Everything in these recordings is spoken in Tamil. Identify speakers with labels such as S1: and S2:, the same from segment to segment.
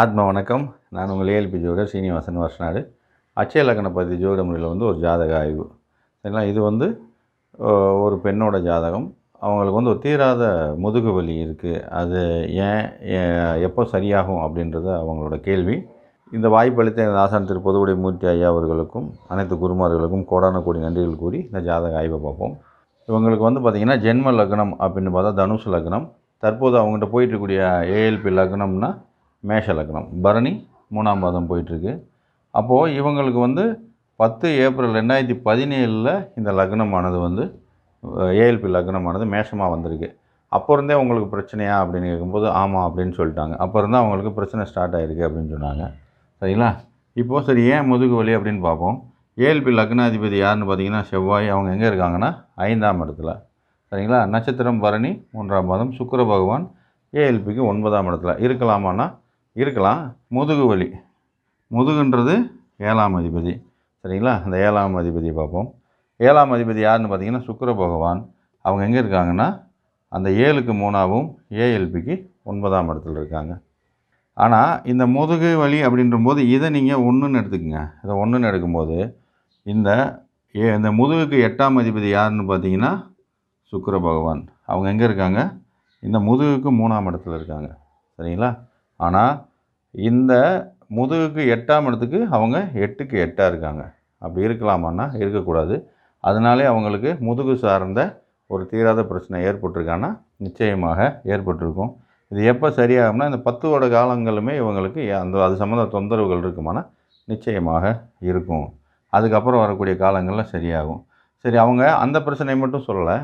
S1: ஆத்ம வணக்கம். நான் உங்கள் ஏஎல்பி ஜோடர் சீனிவாசன் வருஷநாடு. அச்சய லக்னப்பதி பற்றி ஜோட முறையில் வந்து ஒரு ஜாதக ஆய்வு. சரிங்களா? இது வந்து ஒரு பெண்ணோட ஜாதகம். அவங்களுக்கு வந்து ஒரு தீராத முதுகு வலி இருக்குது அது ஏன் எப்போ சரியாகும் அப்படின்றது அவங்களோட கேள்வி. இந்த வாய்ப்பளித்த எனது ஆசான் திரு பொதுவுடைய மூர்த்தி ஐயா அவர்களுக்கும் அனைத்து குருமார்களுக்கும் கோடான கோடி நன்றிகள் கூறி இந்த ஜாதக ஆய்வை பார்ப்போம். இவங்களுக்கு வந்து பார்த்திங்கன்னா ஜென்ம லக்னம் அப்படின்னு பார்த்தா தனுஷ் லக்னம். தற்போது அவங்ககிட்ட போயிட்டு இருக்கக்கூடிய ஏஎல்பி லக்னம்னா மேஷ லக்னம். பரணி மூணாம் பாதம் போயிட்டுருக்கு. அப்போது இவங்களுக்கு வந்து பத்து ஏப்ரல் ரெண்டாயிரத்தி பதினேழில் இந்த லக்னமானது வந்து ஏஎல்பி லக்னமானது மேஷமாக வந்திருக்கு. அப்போ இருந்தே உங்களுக்கு பிரச்சனையா அப்படின்னு கேட்கும்போது ஆமாம் அப்படின்னு சொல்லிட்டாங்க. அப்போ இருந்தால் அவங்களுக்கு பிரச்சனை ஸ்டார்ட் ஆகிருக்கு அப்படின்னு சொன்னாங்க. சரிங்களா? இப்போது சரி ஏன் முதுகு வலி அப்படின்னு பார்ப்போம். ஏஎல்பி லக்னாதிபதி யாருன்னு பார்த்தீங்கன்னா செவ்வாய். அவங்க எங்கே இருக்காங்கன்னா ஐந்தாம் இடத்துல. சரிங்களா? நட்சத்திரம் பரணி மூன்றாம் பாதம். சுக்கர பகவான் ஏஎல்பிக்கு ஒன்பதாம் இடத்துல. இருக்கலாமான்னா இருக்கலாம். முதுகு வலி. முதுகுன்றது ஏழாம் அதிபதி. சரிங்களா? அந்த ஏழாம் அதிபதியை பார்ப்போம். ஏழாம் அதிபதி யாருன்னு பார்த்தீங்கன்னா சுக்கர பகவான். அவங்க எங்கே இருக்காங்கன்னா அந்த ஏழுக்கு மூணாவும் ஏஎல்பிக்கு ஒன்பதாம் இடத்துல இருக்காங்க. ஆனால் இந்த முதுகு வலி அப்படின்றபோது இதை நீங்கள் ஒன்றுன்னு எடுத்துக்கோங்க. இதை ஒன்றுன்னு எடுக்கும்போது இந்த ஏ இந்த முதுகுக்கு எட்டாம் அதிபதி யாருன்னு பார்த்தீங்கன்னா சுக்கர பகவான். அவங்க எங்கே இருக்காங்க? இந்த முதுகுக்கு மூணாம் இடத்துல இருக்காங்க. சரிங்களா? ஆனால் இந்த முதுகுக்கு எட்டாம் இடத்துக்கு அவங்க எட்டுக்கு எட்டாக இருக்காங்க. அப்படி இருக்கலாமான்னா இருக்கக்கூடாது. அதனாலே அவங்களுக்கு முதுகு சார்ந்த ஒரு தீராத பிரச்சனை ஏற்பட்டிருக்கான்னா நிச்சயமாக ஏற்பட்டிருக்கும். இது எப்போ சரியாகும்னா இந்த பத்து வருட காலங்களுமே இவங்களுக்கு அந்த அது சம்மந்த தொந்தரவுகள் இருக்குமானா நிச்சயமாக இருக்கும். அதுக்கப்புறம் வரக்கூடிய காலங்களில் சரியாகும். சரி அவங்க அந்த பிரச்சனையை மட்டும் சொல்லலை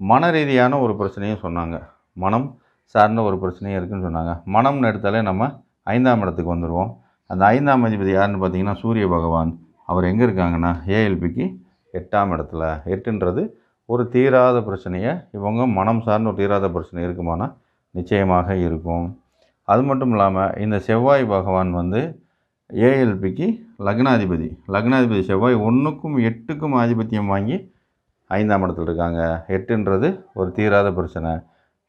S1: மன ரீதியான ஒரு பிரச்சனையும் சொன்னாங்க. மனம் சார்ந்த ஒரு பிரச்சனையும் இருக்குன்னு சொன்னாங்க. மனம்னு எடுத்தாலே நம்ம ஐந்தாம் இடத்துக்கு வந்துடுவோம் அந்த ஐந்தாம் அதிபதி யாருன்னு பார்த்தீங்கன்னா சூரிய பகவான். அவர் எங்கே இருக்காங்கன்னா ஏஎல்பிக்கு எட்டாம் இடத்துல. எட்டுன்றது ஒரு தீராத பிரச்சனையை இவங்க மனம் சார்ந்த ஒரு தீராத பிரச்சனை இருக்குமானா நிச்சயமாக இருக்கும். அது மட்டும் இல்லாமல் இந்த செவ்வாய் பகவான் வந்து ஏஎல்பிக்கு லக்னாதிபதி. லக்னாதிபதி செவ்வாய் ஒன்றுக்கும் எட்டுக்கும் ஆதிபத்தியம் வாங்கி ஐந்தாம் இடத்துல இருக்காங்க. எட்டுன்றது ஒரு தீராத பிரச்சனை.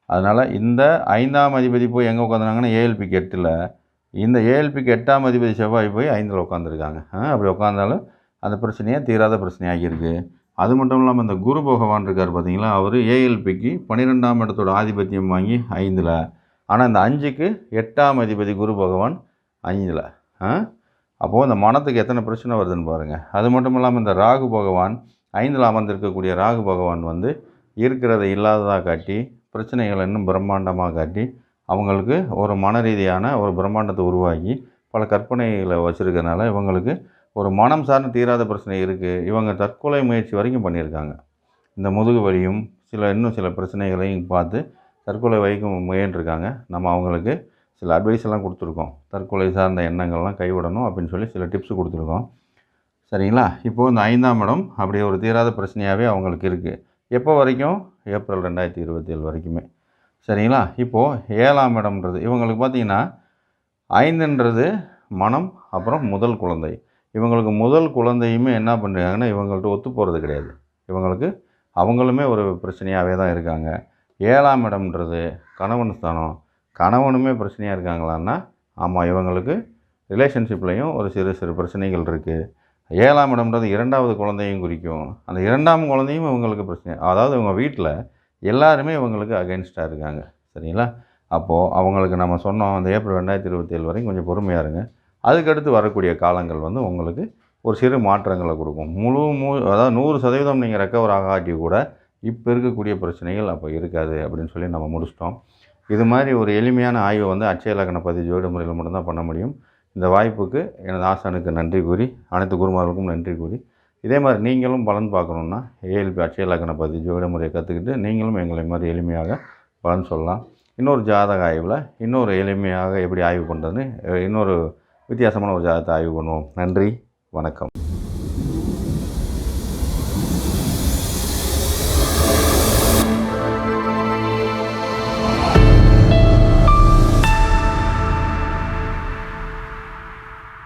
S1: அதனால் இந்த ஐந்தாம் அதிபதி போய் எங்கே உட்காந்துனாங்கன்னா ஏஎல்பிக்கு எட்டில் இந்த ஏஎல்பிக்கு எட்டாம் அதிபதி செவ்வாய் போய் ஐந்தில் உட்காந்துருக்காங்க அப்படி உட்காந்தாலும் அந்த பிரச்சனையே தீராத பிரச்சனையாகியிருக்கு. அது மட்டும் இல்லாமல் இந்த குரு பகவான் இருக்கார் பார்த்தீங்களா அவர் ஏஎல்பிக்கு பன்னிரெண்டாம் இடத்தோட ஆதிபத்தியம் வாங்கி ஐந்தில். ஆனால் இந்த அஞ்சுக்கு எட்டாம் அதிபதி குரு பகவான் ஐந்தில். அப்போது இந்த மனத்துக்கு எத்தனை பிரச்சனை வருதுன்னு பாருங்கள் அது மட்டும் இல்லாமல் இந்த ராகு பகவான் ஐந்தில் அமர்ந்திருக்கக்கூடிய ராகு பகவான் வந்து இருக்கிறத இல்லாததாக காட்டி பிரச்சனைகளை இன்னும் பிரம்மாண்டமாக காட்டி அவங்களுக்கு ஒரு மன ரீதியான ஒரு பிரம்மாண்டத்தை உருவாக்கி பல கற்பனைகளை வச்சுருக்கனால இவங்களுக்கு ஒரு மனம் சார்ந்த தீராத பிரச்சனை இருக்குது இவங்க தற்கொலை முயற்சி வரைக்கும் பண்ணியிருக்காங்க. இந்த முதுகு வலியும் சில இன்னும் சில பிரச்சனைகளையும் பார்த்து தற்கொலை வைக்கும் முயன்றிருக்காங்க. நம்ம அவங்களுக்கு சில அட்வைஸ் எல்லாம் கொடுத்துருக்கோம். தற்கொலை சார்ந்த எண்ணங்கள்லாம் கைவிடணும் அப்படின்னு சொல்லி சில டிப்ஸ் கொடுத்துருக்கோம். சரிங்களா? இப்போது இந்த ஐந்தாம் இடம் அப்படி ஒரு தீராத பிரச்சனையாகவே அவங்களுக்கு இருக்குது எப்போ வரைக்கும்? ஏப்ரல் ரெண்டாயிரத்தி இருபத்தி ஏழு வரைக்குமே. சரிங்களா? இப்போது ஏழாம் இடம்ன்றது இவங்களுக்கு பார்த்திங்கன்னா ஐந்துன்றது மனம் அப்புறம் முதல் குழந்தை. இவங்களுக்கு முதல் குழந்தையுமே என்ன பண்ணுறாங்கன்னா இவங்கள்ட்ட ஒத்து போகிறது கிடையாது. இவங்களுக்கு அவங்களுமே ஒரு பிரச்சனையாகவே தான் இருக்காங்க. ஏழாம் இடம்ன்றது கணவன் ஸ்தானம். கணவனுமே பிரச்சனையாக இருக்காங்களான்னா ஆமாம் இவங்களுக்கு ரிலேஷன்ஷிப்லேயும் ஒரு சிறு சிறு பிரச்சனைகள் இருக்குது ஏழாம் இடம்ன்றது இரண்டாவது குழந்தையும் குறிக்கும். அந்த இரண்டாம் குழந்தையும் இவங்களுக்கு பிரச்சனை. அதாவது இவங்க வீட்டில் எல்லாருமே இவங்களுக்கு அகைன்ஸ்டாக இருக்காங்க. சரிங்களா? அப்போது அவங்களுக்கு நம்ம சொன்னோம் அந்த ஏப்ரல் ரெண்டாயிரத்தி இருபத்தி ஏழு வரைக்கும் கொஞ்சம் பொறுமையாக இருங்க. அதுக்கடுத்து வரக்கூடிய காலங்கள் வந்து உங்களுக்கு ஒரு சிறு மாற்றங்களை கொடுக்கும். முழு மு அதாவது நூறு சதவீதம் நீங்கள் ரெக்கவர் ஆகாட்டி கூட இப்போ இருக்கக்கூடிய பிரச்சனைகள் அப்போ இருக்காது அப்படின்னு சொல்லி நம்ம முடிச்சிட்டோம். இது மாதிரி ஒரு எளிமையான ஆய்வை வந்து அச்சய லக்ன பதி முறையில் மட்டும்தான் பண்ண முடியும். இந்த வாய்ப்புக்கு எனது ஆசானுக்கு நன்றி கூறி அனைத்து குருமார்களுக்கும் நன்றி கூறி. இதே மாதிரி நீங்களும் பலன் பார்க்கணுன்னா ஏஎல்பி அச்சய பற்றி பதி முறையை கற்றுக்கிட்டு நீங்களும் எங்களை மாதிரி எளிமையாக பலன் சொல்லலாம். இன்னொரு ஜாதக ஆய்வில் இன்னொரு எளிமையாக எப்படி ஆய்வு பண்ணுறதுன்னு இன்னொரு வித்தியாசமான ஒரு ஜாதகத்தை ஆய்வு பண்ணுவோம். நன்றி வணக்கம்.